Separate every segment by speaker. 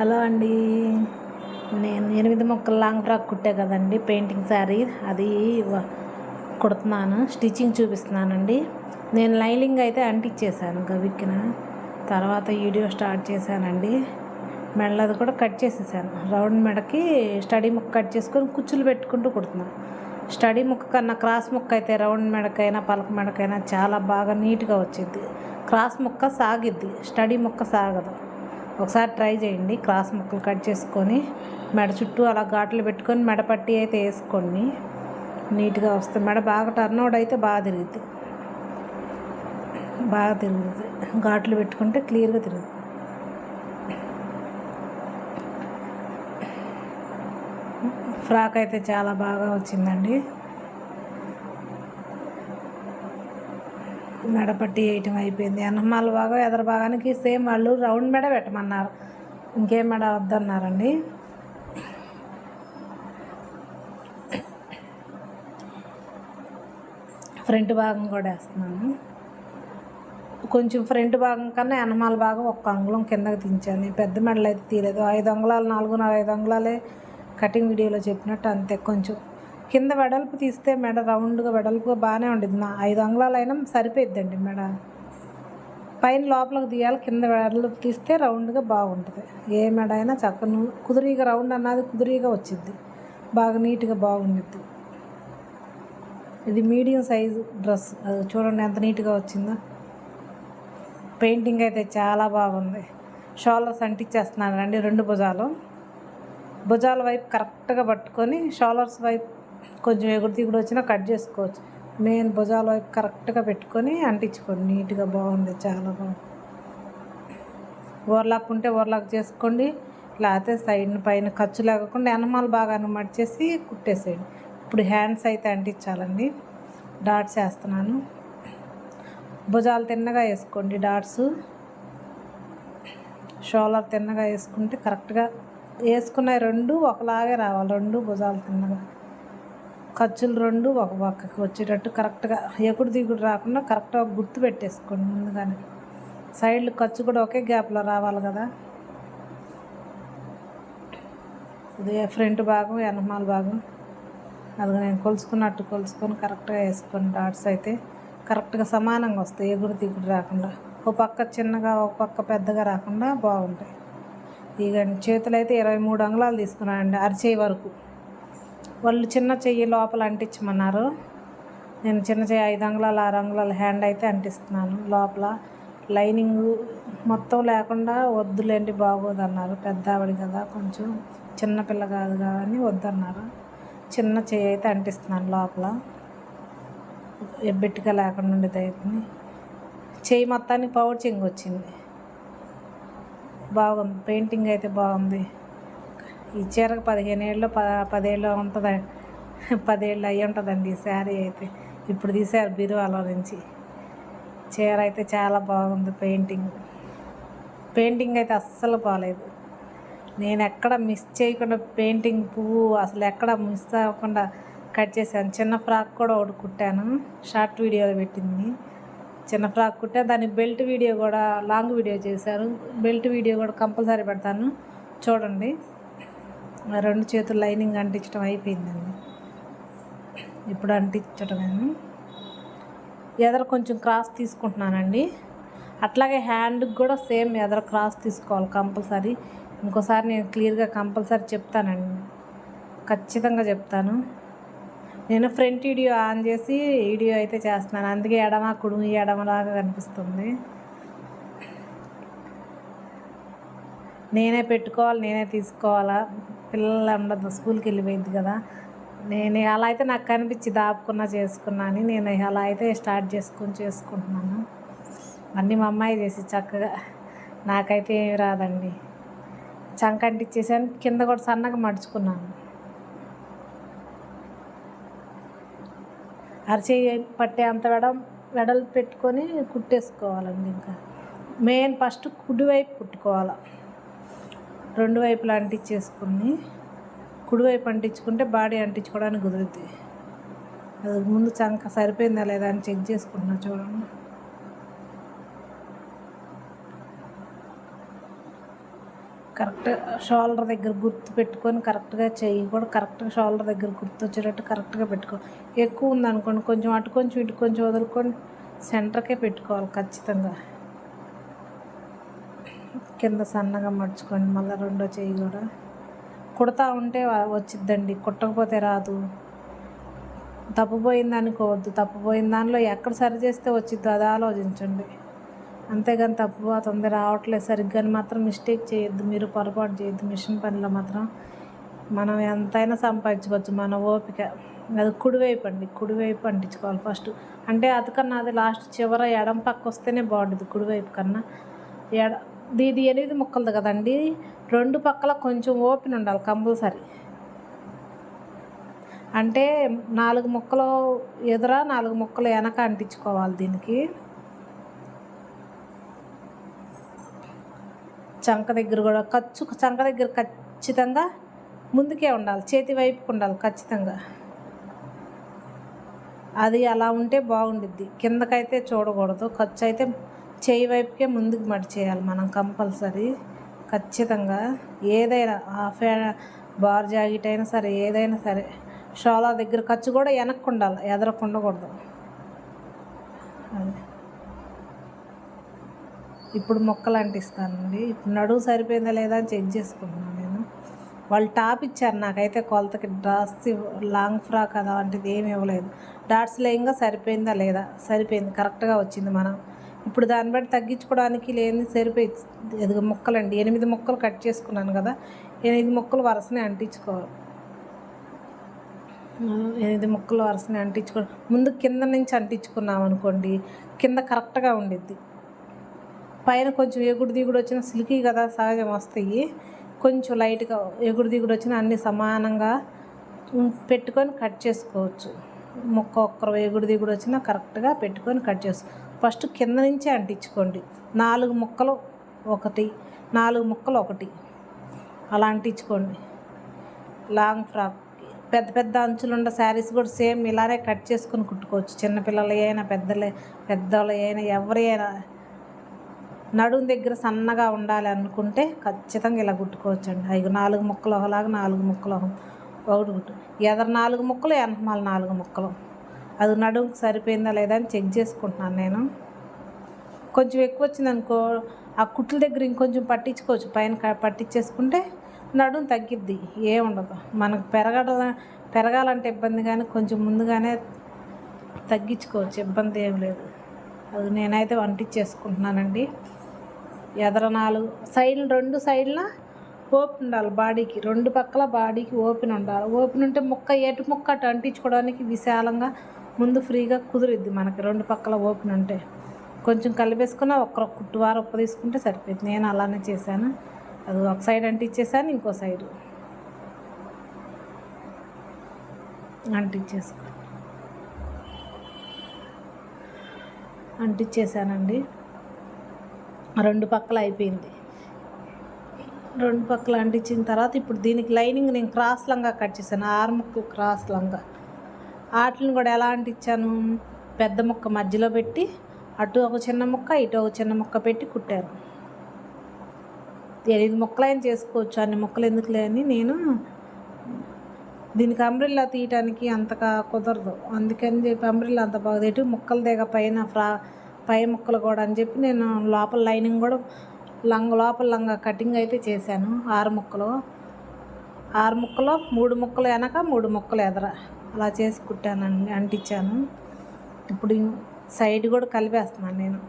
Speaker 1: Hello అండి. నేను ఎనిమిది మొక్కల లాంగ్ ఫ్రాక్ కుట్టా కదండి పెయింటింగ్ శారీ. అది కుడుతున్నాను స్టిచ్చింగ్ చూపిస్తున్నానండి. నేను లైనింగ్ అయితే అంటించేసాను గవిక్కిన. తర్వాత వీడియో స్టార్ట్ చేశానండి. మెడలది కూడా కట్ చేసేసాను. రౌండ్ మెడకి స్టడీ ముక్క కట్ చేసుకొని కుచ్చులు పెట్టుకుంటూ కుడుతున్నాను స్టడీ ముక్క కన్నా క్రాస్ ముక్క అయితే రౌండ్ మెడకైనా పలక మెడకైనా చాలా బాగా నీట్గా వచ్చింది క్రాస్ ముక్క సాగిద్ది. స్టడీ ముక్క సాగదు. ఒకసారి ట్రై చేయండి. క్రాస్ ముక్కలు కట్ చేసుకొని మెడ చుట్టూ అలా ఘాట్లు పెట్టుకొని మెడ పట్టి అయితే వేసుకోండి. నీట్గా వస్తుంది. మెడ బాగా టర్న్అవుట్ అయితే బాగా తిరుగుతుంది. బాగా తిరుగుతుంది. ఘాట్లు పెట్టుకుంటే క్లియర్గా తిరుగుతుంది. ఫ్రాక్ అయితే చాలా బాగా వచ్చిందండి. మెడ పట్టి వేయటం అయిపోయింది. అన్నమాల భాగం ఎదర భాగానికి సేమ్ వాళ్ళు రౌండ్ మెడ పెట్టమన్నారు. ఇంకేం మెడ వద్దన్నారండి? ఫ్రంట్ భాగం కూడా వేస్తున్నాను. కొంచెం ఫ్రంట్ భాగం కన్నా ఎనమాల భాగం ఒక్క అంగుళం కిందకి దించాను. పెద్ద మెడలు అయితే తీయలేదు. ఐదు అంగుళాలు నాలుగున్నర ఐదు అంగుళాలే కటింగ్ వీడియోలో చెప్పినట్టు అంతే. కొంచెం కింద వెడల్పు తీస్తే మెడ రౌండ్గా వెడల్పుగా బాగానే ఉండేది నా ఐదు అంగుళాలు అయినా సరిపోయిద్దండి మెడ. పైన లోపలికి తీయాలి కింద వెడల్పు తీస్తే రౌండ్గా బాగుంటుంది. ఏ మెడ అయినా చక్కను కుదిరిగా రౌండ్ అన్నది కుదిరిగా వచ్చింది బాగా నీట్గా బాగుండిద్ది. ఇది మీడియం సైజు డ్రెస్. అది చూడండి ఎంత నీట్గా వచ్చిందో. పెయింటింగ్ అయితే చాలా బాగుంది. షోల్డర్స్ అంటించేస్తున్నాను అండి రెండు భుజాలు. భుజాల వైపు కరెక్ట్గా పట్టుకొని షోల్డర్స్ వైపు కొంచెం ఎగురు దిగుడు వచ్చినా కట్ చేసుకోవచ్చు. మెయిన్ భుజాల వైపు కరెక్ట్గా పెట్టుకొని అంటించుకోండి. నీట్గా బాగుంది. చాలా బాగుంది. ఓర్లాక్ ఉంటే ఓర్లాక్ చేసుకోండి. లేకపోతే సైడ్ పైన ఖర్చు లేకుండా ఎనమాల బాగాను మడిచేసి కుట్టేసేయండి. ఇప్పుడు హ్యాండ్స్ అయితే అంటించాలండి. డాట్స్ వేస్తున్నాను. భుజాలు తిన్నగా వేసుకోండి డాట్స్. షోలర్ తిన్నగా వేసుకుంటే కరెక్ట్గా వేసుకున్న రెండు ఒకలాగే రావాలి. రెండు భుజాలు తిన్నగా. ఖర్చులు రెండు ఒక పక్కకి వచ్చేటట్టు కరెక్ట్గా ఎగుడు దిగుడు రాకుండా కరెక్ట్గా గుర్తు పెట్టేసుకోండి ముందుగానే. సైడ్లు ఖర్చు కూడా ఒకే గ్యాప్లో రావాలి కదా. ఇది ఫ్రంట్ భాగం వెనమాల భాగం. అది నేను కొలుసుకున్నట్టు కొలుసుకొని కరెక్ట్గా వేసుకొని డాట్స్ అయితే కరెక్ట్గా సమానంగా వస్తాయి ఎగుడు దిగుడు రాకుండా. ఒక పక్క చిన్నగా ఒక పక్క పెద్దగా రాకుండా బాగుంటాయి. ఇక చేతులు అయితే ఇరవై మూడు అంగుళాలు తీసుకున్నానండి అరిచేయి వరకు. వాళ్ళు చిన్న చెయ్యి లోపల అంటించమన్నారు. నేను చిన్న చెయ్యి ఐదు అంగుళాలు ఆరు అంగుళాలు హ్యాండ్ అయితే అంటిస్తున్నాను. లోపల లైనింగ్ మొత్తం లేకుండా వద్దులేండి బాగోదు అన్నారు పెద్ద ఆవిడ కదా కొంచెం చిన్నపిల్ల కాదు కానీ వద్దన్నారు. చిన్న చెయ్యి అయితే అంటిస్తున్నాను లోపల. ఎబ్బెట్టుగా లేకుండా ఉండేది అయితే చెయ్యి మొత్తానికి పౌచింగ్ వచ్చింది. బాగుంది. పెయింటింగ్ అయితే బాగుంది. ఈ చీరకు పదిహేను ఏళ్ళు ప పదేళ్ళు ఉంటుంది? పదేళ్ళు అయ్యి ఉంటుందండి ఈ శారీ అయితే. ఇప్పుడు తీసారు బీరువాలో నుంచి. చీర అయితే చాలా బాగుంది పెయింటింగ్. పెయింటింగ్ అయితే అస్సలు బాగాలేదు నేను ఎక్కడ మిస్ చేయకుండా పెయింటింగ్ పువ్వు అసలు ఎక్కడ మిస్ అవ్వకుండా కట్ చేశాను. చిన్న ఫ్రాక్ కూడా ఒకటి కుట్టాను. షార్ట్ వీడియోలో పెట్టింది. చిన్న ఫ్రాక్ కుట్టా దాని బెల్ట్ వీడియో కూడా లాంగ్ వీడియో చేశారు బెల్ట్ వీడియో కూడా కంపల్సరీ పెడతాను. చూడండి. రెండు చేతులు లైనింగ్ అంటించడం అయిపోయిందండి. ఇప్పుడు అంటించడమేను ఎదర కొంచెం క్రాస్ తీసుకుంటున్నానండి. అట్లాగే హ్యాండ్కి కూడా సేమ్ ఎదర క్రాస్ తీసుకోవాలి కంపల్సరీ. ఇంకోసారి నేను క్లియర్గా కంపల్సరీ చెప్తానండి. ఖచ్చితంగా చెప్తాను. నేను ఫ్రంట్ వీడియో ఆన్ చేసి వీడియో అయితే చేస్తున్నాను. అందుకే ఎడమ కుడుము ఎడమలాగా కనిపిస్తుంది. నేనే పెట్టుకోవాలి నేనే తీసుకోవాలా? పిల్లలు ఉండదు స్కూల్కి వెళ్ళిపోయింది కదా. నేను అలా అయితే నాకు కనిపించి దాపుకున్నా చేసుకున్నా అని నేను అలా అయితే స్టార్ట్ చేసుకుని చేసుకుంటున్నాను. అన్నీ మా అమ్మాయి చేసి చక్కగా నాకైతే ఏమి రాదండి. చంక కింద కూడా సన్నగా మడుచుకున్నాను. అరిచేయి పట్టే అంత వెడం వెడలు పెట్టుకొని కుట్టేసుకోవాలండి ఇంకా. మెయిన్ ఫస్ట్ కుడివైపు కుట్టుకోవాలి. రెండు వైపులా అంటించేసుకుని కుడివైపు అంటించుకుంటే బాడీ అంటించుకోవడానికి కుదురుద్ది. అది ముందు చంక సరిపోయిందా లేదా అని చెక్ చేసుకుంటున్నా చూడండి. కరెక్ట్ షోల్డర్ దగ్గర గుర్తు పెట్టుకొని కరెక్ట్గా చెయ్యి కూడా కరెక్ట్గా షోల్డర్ దగ్గర గుర్తు వచ్చేటట్టు కరెక్ట్గా పెట్టుకో ఎక్కువ ఉందనుకోండి కొంచెం అటు కొంచెం ఇటు కొంచెం వదులుకొని సెంటర్కే పెట్టుకోవాలి ఖచ్చితంగా. కింద సన్నగా మడుచుకోండి మళ్ళీ రెండో చేయి కూడా. కుడతా ఉంటే వచ్చిద్దండి. కుట్టకపోతే రాదు. తప్పుపోయింది అనుకోవద్దు. తప్పుపోయిన దానిలో ఎక్కడ సరి చేస్తే వచ్చిద్దో అది ఆలోచించండి. అంతేగాని తప్పుపోతుంది రావట్లేదు. సరిగ్గా అని మాత్రం మిస్టేక్ చేయొద్దు. మీరు పొరపాటు చేయొద్దు. మిషన్ పనిలో మాత్రం మనం ఎంతైనా సంపాదించుకోవచ్చు. మన ఓపిక. అది కుడివైపు అండి. కుడివైపు అంటించుకోవాలి ఫస్ట్. అంటే అతకన్నా అది లాస్ట్ చివర ఎడం పక్క వస్తేనే బాగుంటుంది. కుడివైపు కన్నా. ఎడ ఇది ఎనిమిది ముక్కలది కదండి. రెండు పక్కల కొంచెం ఓపెన్ ఉండాలి కంపల్సరీ. అంటే నాలుగు ముక్కలు ఎదుర నాలుగు ముక్కలు వెనక అంటించుకోవాలి దీనికి. చంక దగ్గర కూడా ఖర్చు చంక దగ్గర ఖచ్చితంగా ముందుకే ఉండాలి. చేతి వైపుకు ఉండాలి ఖచ్చితంగా. అది అలా ఉంటే బాగుండిద్ది. కిందకైతే చూడకూడదు. ఖర్చు అయితే చేయి వైపుకే ముందుకు మడి చేయాలి మనం కంపల్సరీ. ఖచ్చితంగా ఏదైనా హాఫ్ బార్ జాకెట్ అయినా సరే ఏదైనా సరే షోలా దగ్గర ఖర్చు కూడా వెనక్కు ఉండాలి ఎదరకు ఉండకూడదు అది. ఇప్పుడు మొక్కలు అంటిస్తానండి. ఇప్పుడు నడువు సరిపోయిందా లేదా అని చెక్ చేసుకుంటున్నాను నేను. వాళ్ళు టాప్ ఇచ్చారు నాకైతే కొలతకి డ్రాస్ లాంగ్ ఫ్రాక్ అలాంటిది ఏమి ఇవ్వలేదు. డాట్స్ లేయంగా సరిపోయిందా లేదా? సరిపోయింది. కరెక్ట్గా వచ్చింది మనం ఇప్పుడు దాన్ని బట్టి తగ్గించుకోవడానికి లేని సరిపోయి ఎదుగు ముక్కలండి. ఎనిమిది ముక్కలు కట్ చేసుకున్నాను కదా ఎనిమిది ముక్కలు వరుసనే అంటించుకోవాలి. ఎనిమిది ముక్కలు వరుసనే అంటించుకో ముందు కింద నుంచి అంటించుకున్నాం అనుకోండి కింద కరెక్ట్గా ఉండిద్ది. పైన కొంచెం ఎగుడు దిగుడు వచ్చిన సిల్కీ కదా సహజం వస్తాయి. కొంచెం లైట్గా ఎగుడు దిగుడు వచ్చిన అన్ని సమానంగా పెట్టుకొని కట్ చేసుకోవచ్చు. ముక్క ఒక్కరు ఎగుడు దిగుడు వచ్చినా కరెక్ట్గా పెట్టుకొని కట్ చేసుకో ఫస్ట్ కింద నుంచే అంటించుకోండి. నాలుగు ముక్కలు ఒకటి నాలుగు ముక్కలు ఒకటి. అలా అంటించుకోండి. లాంగ్ ఫ్రాక్ పెద్ద పెద్ద అంచులుండ శారీస్ కూడా సేమ్ ఇలానే కట్ చేసుకొని కుట్టుకోవచ్చు. చిన్నపిల్లలు అయినా పెద్దలే పెద్దవాళ్ళు అయినా ఎవరి అయినా. నడుము దగ్గర సన్నగా ఉండాలి అనుకుంటే ఖచ్చితంగా ఇలా కుట్టుకోవచ్చండి. ఐదు నాలుగు ముక్కలు ఒకలాగా నాలుగు ముక్కలు ఒక- ఒకటి కుట్టు. ఎదర నాలుగు ముక్కలు వెనకమాల నాలుగు ముక్కలు. అది నడుముకి సరిపోయిందా లేదా అని చెక్ చేసుకుంటున్నాను నేను. కొంచెం ఎక్కువ వచ్చిందనుకో ఆ కుట్ల దగ్గర ఇంకొంచెం పట్టించుకోవచ్చు. పైన పట్టించేసుకుంటే నడుము తగ్గిద్ది ఏముండదు మనకు పెరగడ పెరగాలంటే ఇబ్బంది కానీ కొంచెం ముందుగానే తగ్గించుకోవచ్చు. ఇబ్బంది ఏం లేదు. అది నేనైతే వంటించేసుకుంటున్నానండి ఎదర నాలుగు సైడ్లు రెండు సైడ్ల ఓపెన్ ఉండాలి బాడీకి. రెండు పక్కల బాడీకి ఓపెన్ ఉండాలి. ఓపెన్ ఉంటే ముక్క ఎటు ముక్క అటు అంటించుకోవడానికి విశాలంగా ముందు ఫ్రీగా కుదిరిద్ది. మనకి రెండు పక్కల ఓపెన్ ఉంటే కొంచెం కలిపేసుకున్న ఒక్క కుట్టువారు ఉప్పు తీసుకుంటే సరిపోయింది నేను అలానే చేశాను. అది ఒక సైడ్ అంటించేసాను ఇంకో సైడు. అంటించేసుకో అంటించేసానండి రెండు పక్కల అయిపోయింది. రెండు పక్కల అంటించిన తర్వాత ఇప్పుడు దీనికి లైనింగ్ నేను క్రాస్ లంగా కట్ చేశాను. ఆరు ముక్కలు క్రాస్ లంగా. వాటిని కూడా ఎలా అంటించాను పెద్ద ముక్క మధ్యలో పెట్టి అటు ఒక చిన్న ముక్క ఇటు ఒక చిన్న ముక్క పెట్టి కుట్టాను ఎనిమిది ముక్కలైనా చేసుకోవచ్చు. అన్ని ముక్కలు ఎందుకులే అని నేను దీనికి అంబ్రిల్లా తీయటానికి అంతగా కుదరదు. అందుకని చెప్పి అంబ్రిల్లా అంత బాగా ఎటు ముక్కలు దిగ పైన ఫ్రా పై ముక్కలు కూడా అని చెప్పి నేను లోపల లైనింగ్ కూడా లంగ లోపల లంగా కటింగ్ అయితే చేశాను. ఆరు ముక్కలు. ఆరు ముక్కలు మూడు ముక్కలు వెనక మూడు ముక్కలు ఎదర. అలా చేసి కుట్టానండి అంటించాను. ఇప్పుడు సైడ్ కూడా కలిపేస్తున్నాను నేను.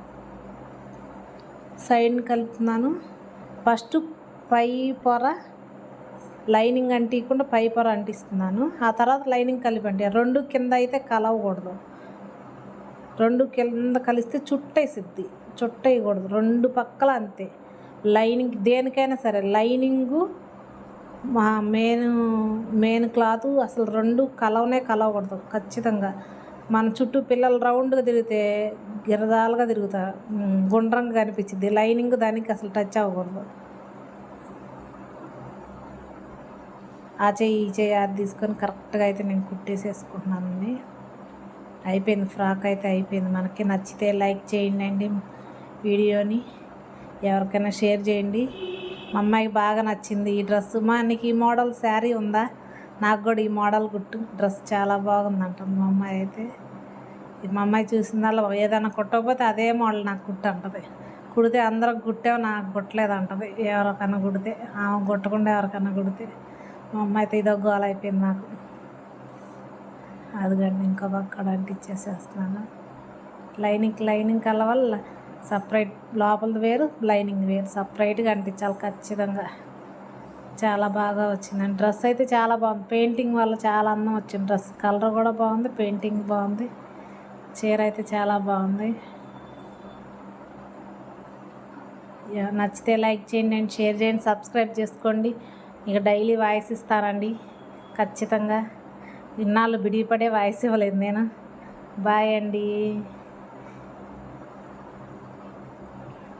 Speaker 1: సైడ్ని కలుపుతున్నాను. ఫస్ట్ పై పొర లైనింగ్ అంటీయకుండా పై పొర అంటిస్తున్నాను. ఆ తర్వాత లైనింగ్ కలిపి రెండు కింద అయితే కలవకూడదు. రెండు కింద కలిస్తే చుట్టేసిద్ది చుట్టేయకూడదు రెండు పక్కల అంతే. లైనింగ్ దేనికైనా సరే లైనింగు మా మెయిన్ మెయిన్ క్లాత్ అసలు రెండు కలవనే కలవకూడదు ఖచ్చితంగా. మన చుట్టూ పిల్లలు రౌండ్గా తిరిగితే గిరదాలుగా తిరుగుతా గుండ్రంగా కనిపించింది లైనింగ్ దానికి అసలు టచ్ అవ్వకూడదు. ఆ చెయ్యి ఈ చెయ్యి అది తీసుకొని కరెక్ట్గా అయితే నేను కుట్టేసేసుకుంటున్నానండి. అయిపోయింది ఫ్రాక్ అయితే అయిపోయింది. మనకి నచ్చితే లైక్ చేయండి అండి వీడియోని. ఎవరికైనా షేర్ చేయండి. మా అమ్మాయికి బాగా నచ్చింది ఈ డ్రెస్ మా నీకు ఈ మోడల్ శారీ ఉందా? నాకు కూడా ఈ మోడల్ కుట్టు. డ్రెస్ చాలా బాగుందంటుంది మా అమ్మాయి అయితే. మా అమ్మాయి చూసిందల్లా ఏదైనా కుట్టకపోతే అదే మోడల్ నాకు కుట్టు అంటది కుడితే అందరికి కుట్టావు నాకు కుట్టలేదు అంటది ఎవరికైనా కుడితే ఆమె కుట్టకుండా ఎవరికైనా కుడితే. మా అమ్మాయి అయితే ఇదో గోల అయిపోయింది నాకు. అదిగండి ఇంకో పక్కడ అంటించేసేస్తున్నాను. లైనింగ్ లైనింగ్ కలవల్ల సపరేట్ లోపలది వేరు లైనింగ్ వేరు. సపరేట్గా అంటించాలి ఖచ్చితంగా. చాలా బాగా వచ్చిందండి డ్రెస్ అయితే చాలా బాగుంది. పెయింటింగ్ వల్ల చాలా అందం వచ్చింది. డ్రెస్ కలర్ కూడా బాగుంది పెయింటింగ్ బాగుంది. చీర అయితే చాలా బాగుంది. నచ్చితే లైక్ చేయండి అండ్ షేర్ చేయండి సబ్స్క్రైబ్ చేసుకోండి. ఇక డైలీ వాయిస్ ఇస్తానండి. ఖచ్చితంగా. ఇన్నాళ్ళు బిడిపడే వాయిస్ ఇవ్వలేదు నేను. బాయ్ అండి.